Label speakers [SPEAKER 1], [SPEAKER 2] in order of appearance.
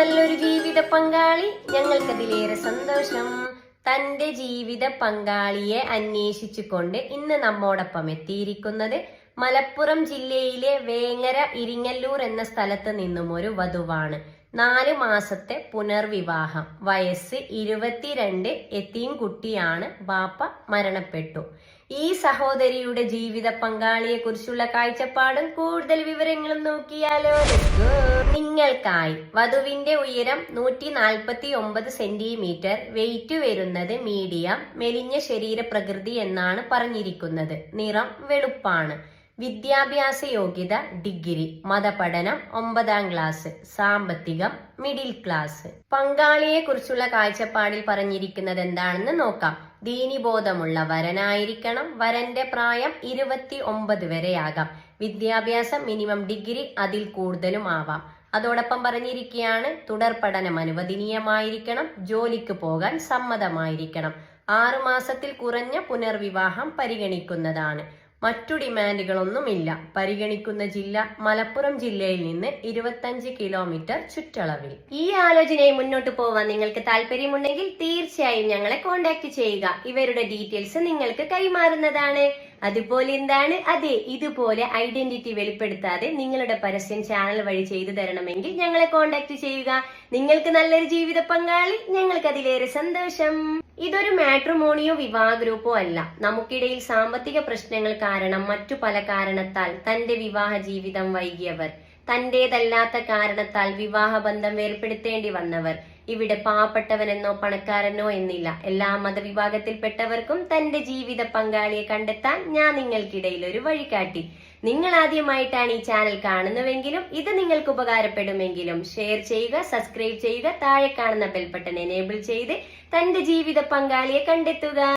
[SPEAKER 1] നല്ലൊരു ജീവിത പങ്കാളി. ഞങ്ങൾക്കതിലേറെ സന്തോഷം. തന്റെ ജീവിത പങ്കാളിയെ അന്വേഷിച്ചുകൊണ്ട് ഇന്ന് നമ്മോടൊപ്പം എത്തിയിരിക്കുന്നത് മലപ്പുറം ജില്ലയിലെ വേങ്ങര ഇരിങ്ങല്ലൂർ എന്ന സ്ഥലത്ത് നിന്നും ഒരു വധുവാണ്. നാല് മാസത്തെ പുനർവിവാഹം. വയസ്സ് ഇരുപത്തിരണ്ട് എത്തിയും കുട്ടിയാണ് ബാപ്പ മരണപ്പെട്ടു. ഈ സഹോദരിയുടെ ജീവിത പങ്കാളിയെ കുറിച്ചുള്ള കാഴ്ചപ്പാടും കൂടുതൽ വിവരങ്ങളും നോക്കിയാലോ? നിങ്ങൾക്കായി വധുവിന്റെ ഉയരം നൂറ്റി നാൽപ്പത്തി ഒമ്പത് സെന്റിമീറ്റർ വെയിറ്റ് വരുന്നത് മീഡിയം മെലിഞ്ഞ ശരീര പ്രകൃതി എന്നാണ് പറഞ്ഞിരിക്കുന്നത്. നിറം വെളുപ്പാണ്. വിദ്യാഭ്യാസ യോഗ്യത ഡിഗ്രി മതപഠനം ഒമ്പതാം ക്ലാസ് സാമ്പത്തികം മിഡിൽ ക്ലാസ് പങ്കാളിയെ കുറിച്ചുള്ള കാഴ്ചപ്പാടിൽ പറഞ്ഞിരിക്കുന്നത് എന്താണെന്ന് നോക്കാം. ദീനിബോധമുള്ള വരനായിരിക്കണം. വരന്റെ പ്രായം ഇരുപത്തി ഒമ്പത് വരെയാകാം. വിദ്യാഭ്യാസം മിനിമം ഡിഗ്രി അതിൽ കൂടുതലും ആവാം. അതോടൊപ്പം പറഞ്ഞിരിക്കുകയാണ് തുടർ പഠനം അനുവദനീയമായിരിക്കണം. ജോലിക്ക് പോകാൻ സമ്മതമായിരിക്കണം. ആറുമാസത്തിൽ കുറഞ്ഞ പുനർവിവാഹം പരിഗണിക്കുന്നതാണ്. മറ്റു ഡിമാൻഡുകളൊന്നുമില്ല പരിഗണിക്കുന്ന ജില്ല മലപ്പുറം ജില്ലയിൽ നിന്ന് ഇരുപത്തഞ്ച് കിലോമീറ്റർ ചുറ്റളവിൽ. ഈ ആലോചനയെ മുന്നോട്ട് പോവാൻ നിങ്ങൾക്ക് താല്പര്യമുണ്ടെങ്കിൽ തീർച്ചയായും ഞങ്ങളെ കോൺടാക്ട് ചെയ്യുക. ഇവരുടെ ഡീറ്റെയിൽസ് നിങ്ങൾക്ക് കൈമാറുന്നതാണ്. അതുപോലെ എന്താണ്? അതെ ഇതുപോലെ ഐഡന്റിറ്റി വെളിപ്പെടുത്താതെ നിങ്ങളുടെ പരസ്യം ചാനൽ വഴി ചെയ്തു തരണമെങ്കിൽ ഞങ്ങളെ കോൺടാക്ട് ചെയ്യുക. നിങ്ങൾക്ക് നല്ലൊരു ജീവിത പങ്കാളി ഞങ്ങൾക്ക് അതിലേറെ സന്തോഷം. ഇതൊരു മാട്രിമോണിയോ വിവാഹ ഗ്രൂപ്പോ അല്ല. നമുക്കിടയിൽ സാമ്പത്തിക പ്രശ്നങ്ങൾ കാരണം മറ്റു പല കാരണത്താൽ തന്റെ വിവാഹ ജീവിതം വൈകിയവർ. തന്റേതല്ലാത്ത കാരണത്താൽ വിവാഹ ബന്ധം വേർപ്പെടുത്തേണ്ടി വന്നവർ. ഇവിടെ പാവപ്പെട്ടവനെന്നോ പണക്കാരനോ എന്നില്ല. എല്ലാ മതവിഭാഗത്തിൽപ്പെട്ടവർക്കും തന്റെ ജീവിത പങ്കാളിയെ കണ്ടെത്താൻ ഞാൻ നിങ്ങൾക്കിടയിൽ ഒരു വഴികാട്ടി. നിങ്ങൾ ആദ്യമായിട്ടാണ് ഈ ചാനൽ കാണുന്നുവെങ്കിലും ഇത് നിങ്ങൾക്ക് ഉപകാരപ്പെടുമെങ്കിലും ഷെയർ ചെയ്യുക സബ്സ്ക്രൈബ് ചെയ്യുക താഴെ കാണുന്ന ബെൽബട്ടൺ എനേബിൾ ചെയ്ത് തന്റെ ജീവിത പങ്കാളിയെ കണ്ടെത്തുക.